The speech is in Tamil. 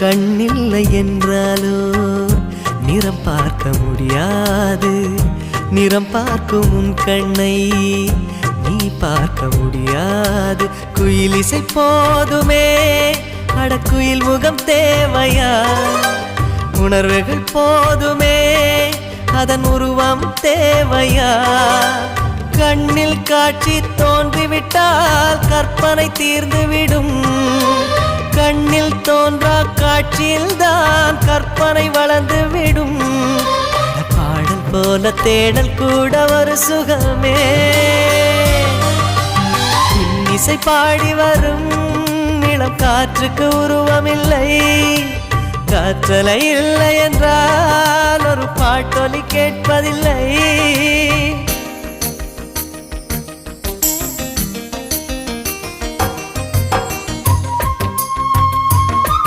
கண்ணில்லை என்றாலோ? நிறம் பார்க்க முடியாது. நிறம் பார்க்கும் உன் கண்ணை நீ பார்க்க முடியாது. குயில் இசை போதுமே. அடக்குயில் முகம் தேவையா? உணர்வுகள் போதுமே. அதன் உருவம் தேவையா? கண்ணில் காட்சி தோன்றிவிட்டால் கற்பனை தீர்ந்துவிடும். விடும் காட்சியில்தான் தான் கற்பனை வளர்ந்து விடும். பாடல் போல தேடல் கூட ஒரு சுகமே. இசை பாடி வரும் இளம் காற்றுக்கு உருவமில்லை. காற்றலை இல்லை என்றால் ஒரு பாட்டொலி கேட்டு